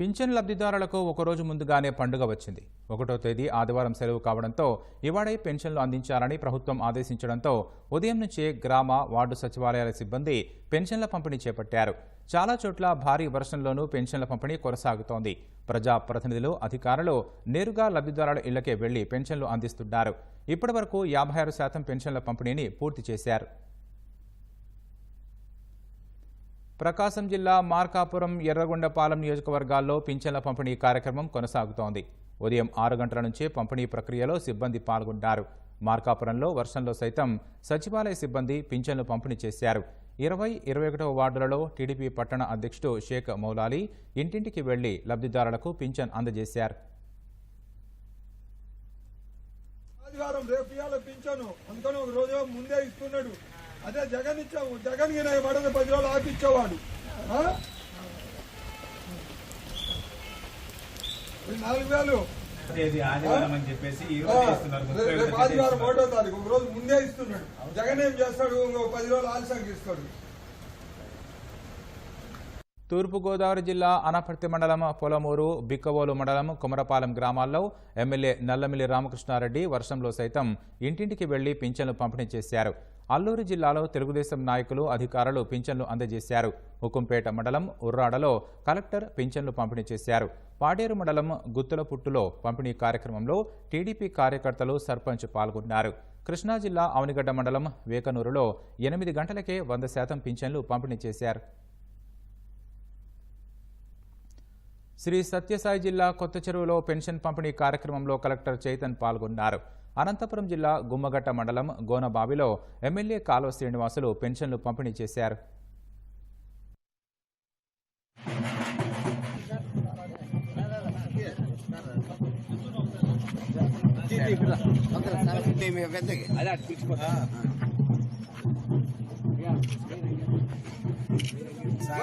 Pension లబ్ధిదారులకు ఒకరోజు ముందుగానే పండుగ వచ్చింది. ఒకటో తేదీ ఆదివారం సెలవు కావడంతో ఇవాడే పెన్షన్లు అందించాలని ప్రభుత్వం ఆదేశించడంతో ఉదయం నుంచే గ్రామ వార్డు సచివాలయాల సిబ్బంది పెన్షన్ల పంపిణీ చేపట్టారు. చాలా చోట్ల భారీ వర్షంలోనూ పెన్షన్ల పంపిణీ కొనసాగుతోంది. ప్రజా ప్రతినిధులు అధికారులు నేరుగా లబ్ధిదారుల ఇళ్ళకే వెళ్ళి పెన్షన్లు అందిస్తున్నారు. ఇప్పటివరకు యాభై ఆరు శాతం పెన్షన్ల పంపిణీని పూర్తి చేశారు. ప్రకాశం జిల్లా మార్కాపురం ఎర్రగొండపాలెం నియోజకవర్గాల్లో పింఛన్ల పంపిణీ కార్యక్రమం కొనసాగుతోంది. ఉదయం ఆరు గంటల నుంచే పంపిణీ ప్రక్రియలో సిబ్బంది పాల్గొంటారు. మార్కాపురంలో వర్షంలో సైతం సచివాలయ సిబ్బంది పింఛన్లు పంపిణీ చేశారు. ఇరవై ఇరవై ఒకటవ వార్డులలో టీడీపీ పట్టణ అధ్యక్షుడు షేక్ మౌలాలి ఇంటింటికి వెళ్ళి లబ్ధిదారులకు పింఛన్ అందజేశారు. రేపు పింఛను. అందుకని ఒక రోజు ముందే ఇస్తున్నాడు. అదే జగన్ ఇచ్చావు జగన్ గిన పడని పది రోజులు ఆపిచ్చేవాడు నాలుగు వేలు. ఆదివారం అని చెప్పేసి ఒకటో ఆదివారం తారీఖు ఒక రోజు ముందే ఇస్తున్నాడు. జగన్ ఏం చేస్తాడు? ఇంకో పది రోజులు ఆలస్యంగా ఇస్తాడు. తూర్పుగోదావరి జిల్లా అనపర్తి మండలం పొలమూరు బిక్కవోలు మండలం కుమరపాలెం గ్రామాల్లో ఎమ్మెల్యే నల్లమిల్లి రామకృష్ణారెడ్డి వర్షంలో సైతం ఇంటింటికి వెళ్ళి పింఛన్లు పంపిణీ చేశారు. అల్లూరు జిల్లాలో తెలుగుదేశం నాయకులు అధికారులు పింఛన్లు అందజేశారు. హుకుంపేట మండలం ఉర్రాడలో కలెక్టర్ పింఛన్లు పంపిణీ చేశారు. పాడేరు మండలం గుత్తులపుట్టులో పంపిణీ కార్యక్రమంలో టీడీపీ కార్యకర్తలు సర్పంచ్ పాల్గొన్నారు. కృష్ణా జిల్లా అవనిగడ్డ మండలం వేకనూరులో ఎనిమిది గంటలకే వంద శాతం పింఛన్లు పంపిణీ చేశారు. శ్రీ సత్యసాయి జిల్లా కొత్త చెరువులో పెన్షన్ పంపిణీ కార్యక్రమంలో కలెక్టర్ చైతన్ పాల్గొన్నారు. అనంతపురం జిల్లా గుమ్మగట్ట మండలం గోనబావిలో ఎమ్మెల్యే కాలువ శ్రీనివాసులు పెన్షన్లు పంపిణీ చేశారు.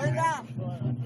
అమ్మా